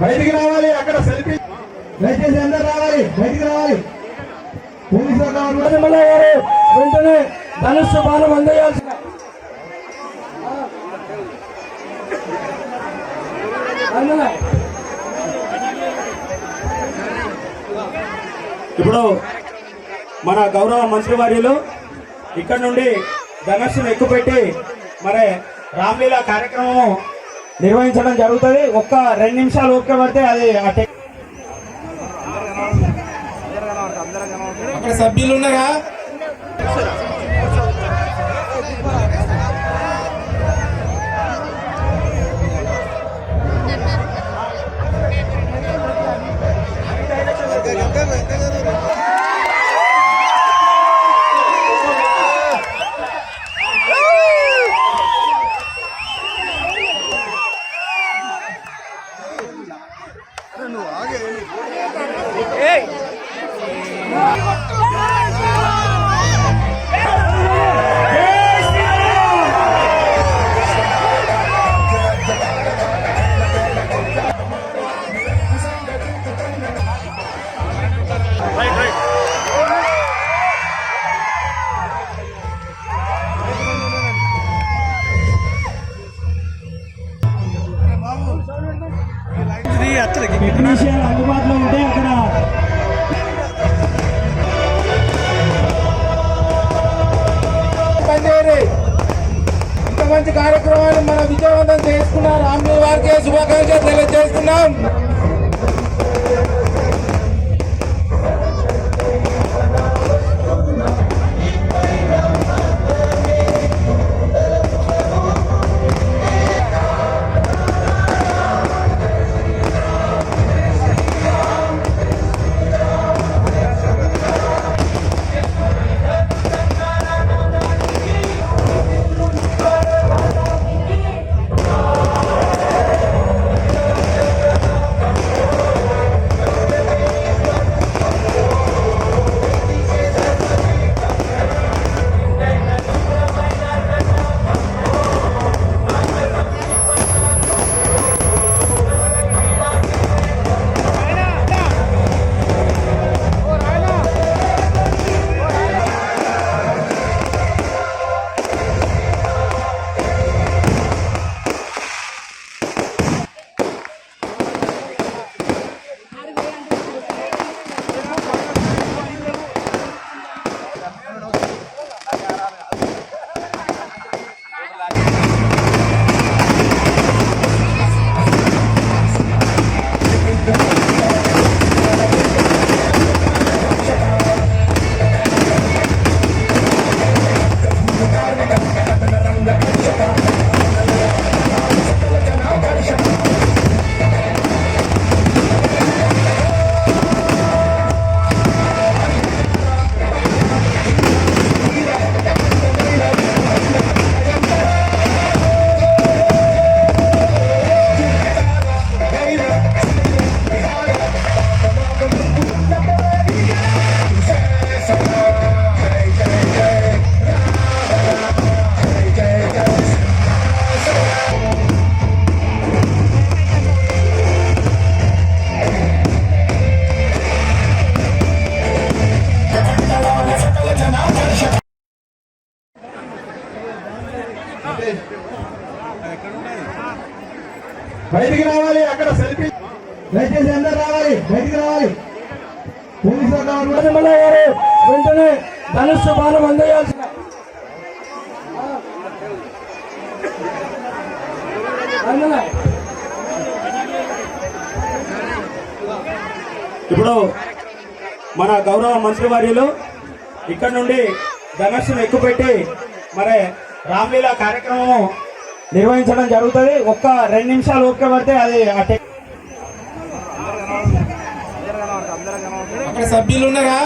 బయటికి రావాలి అక్కడ సెల్ఫీ. దయచేసి అందరు రావాలి బయటికి రావాలి. పోలీసు రాజమల్ల గారు వెంటనే ధనుస్సు బాణం అందజేయాల్సిన ఇప్పుడు మన గౌరవ మంత్రివర్యులు ఇక్కడ నుండి ధనస్సును ఎక్కుపెట్టి మరి రామ్లీల కార్యక్రమం నిర్వహించడం జరుగుతుంది. ఒక్క రెండు నిమిషాలు ఓపిక పడితే అది అక్కడ సభ్యులు ఉన్నారా? టెక్నీషియన్ అందుబాటులో ఉంటే అక్కడ. ఇంత మంచి కార్యక్రమాన్ని మనం విజయవంతం చేసుకున్నాం రామ్దేవ్ వారికి శుభాకాంక్షలు తెలియజేస్తున్నాం. పోలీసు గారు వెంటనే ధనుస్సు బాణం అందజేయాల్సిన ఇప్పుడు మన గౌరవ మంత్రివర్యులు ఇక్కడ నుండి ధనస్సును ఎక్కుపెట్టి మరి రామ్లీలా కార్యక్రమం నిర్వహించడం జరుగుతుంది. ఒక్క రెండు నిమిషాలు ఓకే పడితే అది సభ్యులు ఉన్నారా?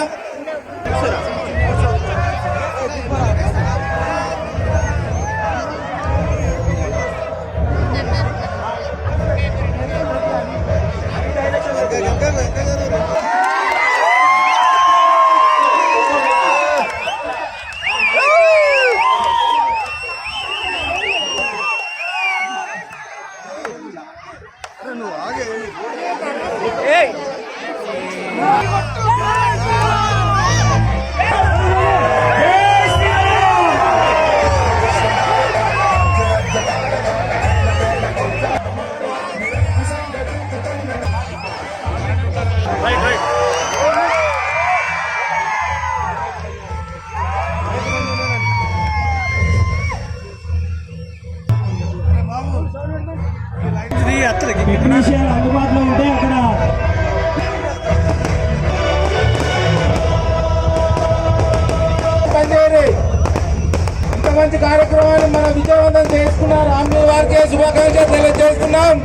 విషయాలు అందుబాటులో ఉంటాయి అక్కడ ఇంత మంచి కార్యక్రమాన్ని మనం విజయవంతం చేసుకున్నారు రామ్దేవ్ వారికి శుభాకాంక్షలు తెలియజేస్తున్నాం.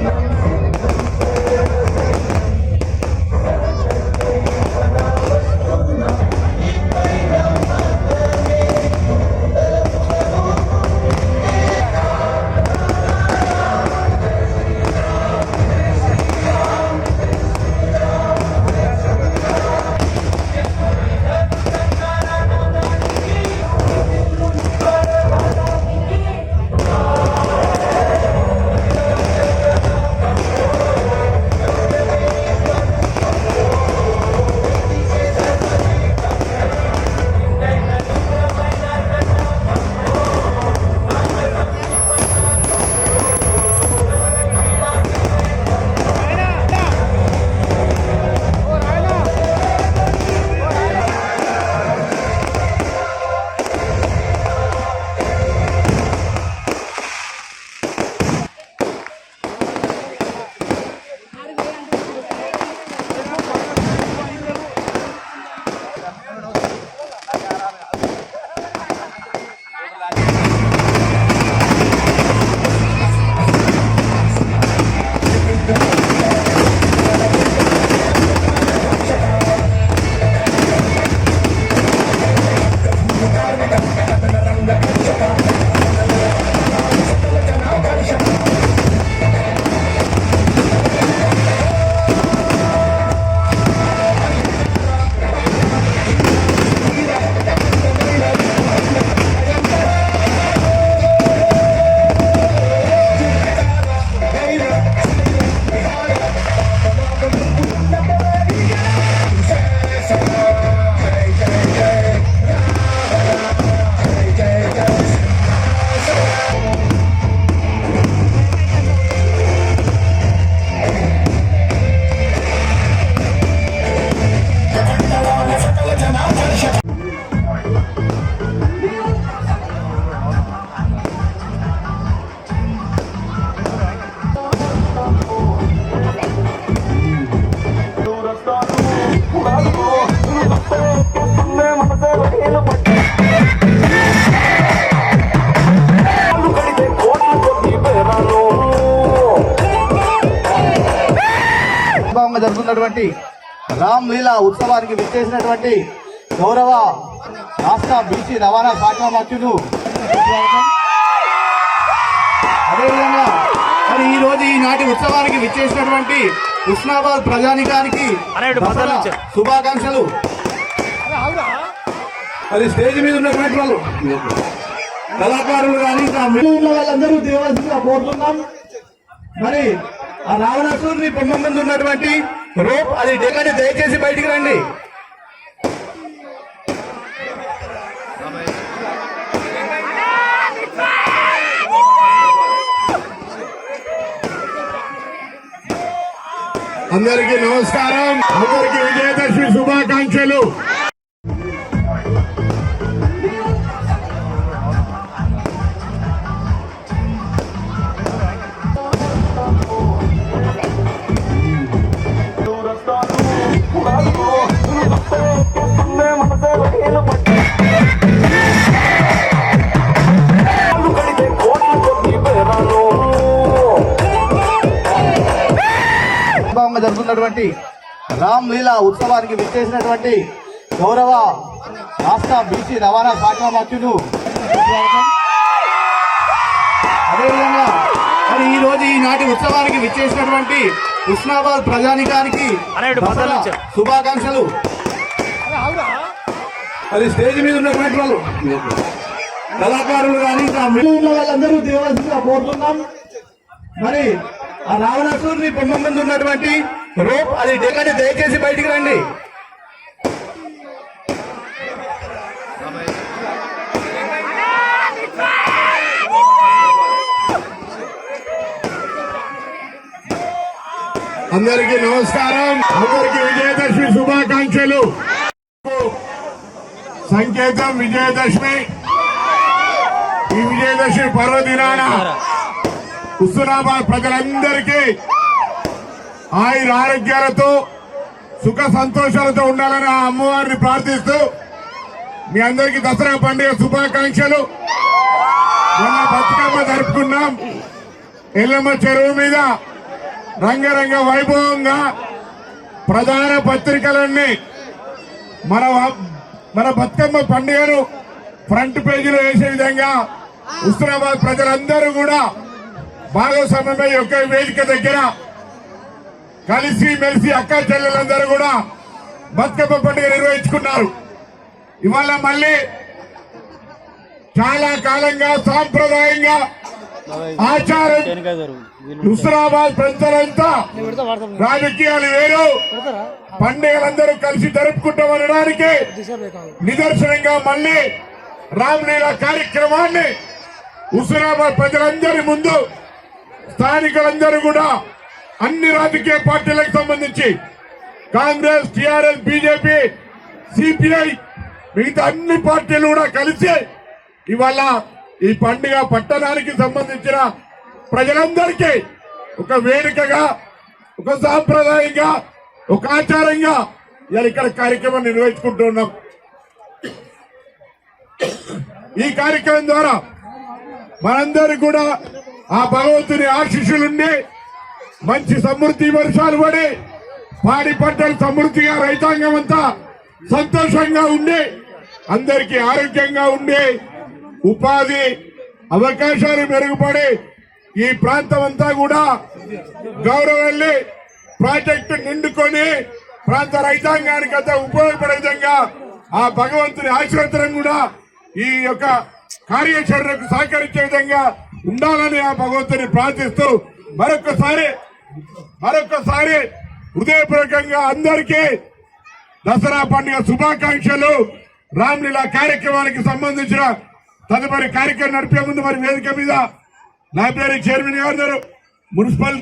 రామ్ లీలా ఉత్సవానికి విచ్చేసినటువంటి గౌరవ రాష్ట్ర బీసీ రవాణా శాఖ మంత్రులు. అదేవిధంగా మరి ఈ రోజు ఈనాటి ఉత్సవానికి విచ్చేసినటువంటి హుస్నాబాద్ ప్రజానికానికి శుభాకాంక్షలు. మరి స్టేజ్ మీద ఉన్నటువంటి వాళ్ళు కళాకారులు కానీ వాళ్ళందరూ దేవాల్సిందిగా కోరుతున్నాం మరి ఆ రావణాసురుని బొమ్మ ముందు ఉన్నటువంటి రోప్ అది డెకండి దయచేసి బయటికి రండి. అందరికీ నమస్కారం. అందరికీ విజయదశమి శుభాకాంక్షలు. వైభవంగా జరుగుతున్నటువంటి రామ్ లీలా ఉత్సవానికి విచ్చేసినటువంటి గౌరవ రాష్ట్ర బీసీ రవాణా శాఖ మంత్రులు. అదేవిధంగా మరి ఈ రోజు ఈనాటి ఉత్సవానికి విచ్చేసినటువంటి హుస్నాబాద్ ప్రజానికానికి శుభాకాంక్షలు. మరి స్టేజ్ మీద ఉన్నటువంటి వాళ్ళు కళాకారులు కానీ వాళ్ళందరూ దేవాల్సిందిగా కోరుతున్నాం మరి ఆ రావణాసురుని బొమ్మ ముందు ఉన్నటువంటి రోప్ అది డెకండి దయచేసి బయటికి రండి. అందరికీ నమస్కారం. అందరికీ విజయదశమి శుభాకాంక్షలు. సంకేతం విజయదశమి. ఈ విజయదశమి పర్వదినాన హుస్నాబాద్ ప్రజలందరికీ ఆయుర ఆరోగ్యాలతో సుఖ సంతోషాలతో ఉండాలని ఆ అమ్మవారిని ప్రార్థిస్తూ మీ అందరికీ దసరా పండుగ శుభాకాంక్షలు. మొన్న బతుకమ్మ జరుపుకున్నాం. ఎల్లమ్మ చెరువు మీద రంగరంగ వైభవంగా ప్రధాన పత్రికలన్నీ మన మన బతుకమ్మ పండుగను ఫ్రంట్ పేజీలో వేసే విధంగా హుస్నాబాద్ ప్రజలందరూ కూడా భాగవసామంద యొక్క వేదిక దగ్గర కలిసి మెలిసి అక్క చెల్లెలందరూ కూడా బతుకమ్మ పండుగ నిర్వహించుకున్నారు. ఇవాళ మళ్ళీ చాలా కాలంగా సాంప్రదాయంగా ఆచారం హుస్రాబాద్ ప్రజలంతా రాజకీయాలు వేరు. పండుగలందరూ కలిసి జరుపుకుంటాం అనడానికి నిదర్శనంగా మళ్ళీ రామ్లీలా కార్యక్రమాన్ని హుస్రాబాద్ ప్రజలందరి ముందు స్థానికులందరూ కూడా అన్ని రాజకీయ పార్టీలకు సంబంధించి కాంగ్రెస్ టిఆర్ఎస్ బీజేపీ సిపిఐ మిగతా అన్ని పార్టీలు కూడా కలిసి ఇవాళ ఈ పండుగ పట్టణానికి సంబంధించిన ప్రజలందరికీ ఒక వేడుకగా ఒక సాంప్రదాయంగా ఒక ఆచారంగా ఇవాళ ఇక్కడ కార్యక్రమం నిర్వహించుకుంటున్నాం ఈ కార్యక్రమం ద్వారా మనందరికి కూడా ఆ భగవంతుని ఆశీస్సులుండి మంచి సమృద్ధి వర్షాలు పడి పాడి పంటలు సమృద్ధిగా రైతాంగం అంతా సంతోషంగా ఉండి అందరికీ ఆరోగ్యంగా ఉండి ఉపాధి అవకాశాలు మెరుగుపడి ఈ ప్రాంతం అంతా కూడా గౌరవల్లి ప్రాజెక్టు నిండుకొని ప్రాంత రైతాంగానికి అంతా ఉపయోగపడే విధంగా ఆ భగవంతుని ఆశీర్వదనం కూడా ఈ యొక్క కార్యాచరణకు సహకరించే విధంగా ఉండాలని ఆ భగవంతుని ప్రార్థిస్తూ మరొకసారి మరొకసారి హృదయపూర్వకంగా అందరికీ దసరా పండుగ శుభాకాంక్షలు. రామ్లీలా కార్యక్రమానికి సంబంధించిన తదుపరి కార్యక్రమం నడిపే ముందు మరి వేదిక మీద లైబ్రరీ చైర్మన్ గారు మున్సిపల్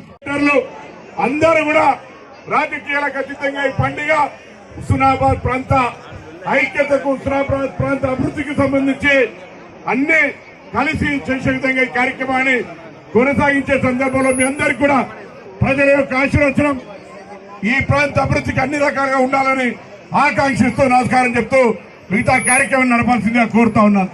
అందరూ కూడా రాజకీయాలకు అతీతంగా ఈ పండుగ హుస్నాబాద్ ప్రాంత ఐక్యతకు హుస్నాబాద్ ప్రాంత అభివృద్ధికి సంబంధించి అన్ని కలిసి చేసే విధంగా ఈ కార్యక్రమాన్ని కొనసాగించే సందర్భంలో మీ అందరికీ కూడా ప్రజల యొక్క ఆశీర్వచనం. ఈ ప్రాంత అభివృద్ధికి అన్ని రకాలుగా ఉండాలని ఆకాంక్షిస్తూ నమస్కారం చెప్తూ మిగతా కార్యక్రమం నడపాల్సిందిగా కోరుతా ఉన్నాను.